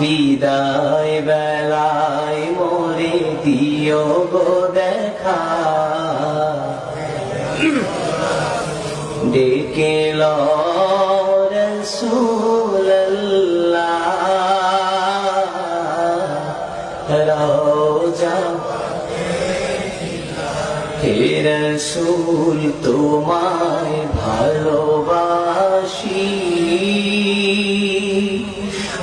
বিদায় বেলায় মরে দিও গো দেখা। ডেকে রসুল তোমায় ভালোবাসি।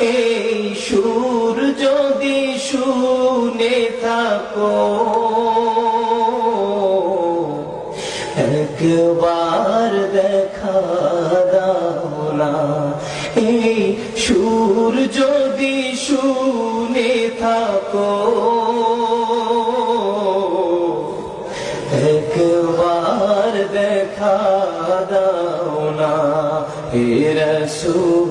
এই সুর যদি শুনে থাকো। একবার দেখা দাও না। এই সুর যদি শুনে থাকো। একবার দেখা দাও না। হে রসুল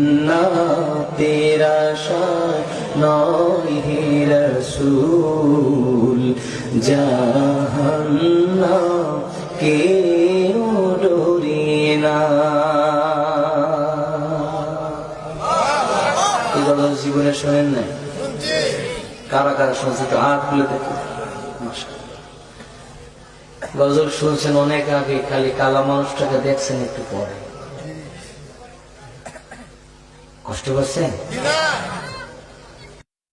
রসুল জাহান্না জীবনে শোনেন নাই? কারা কারা শুনছে তো হাত খুলে গজল শুনছেন অনেক আগে, খালি কালা মানুষটাকে দেখছেন একটু পরে। কষ্ট করছেন?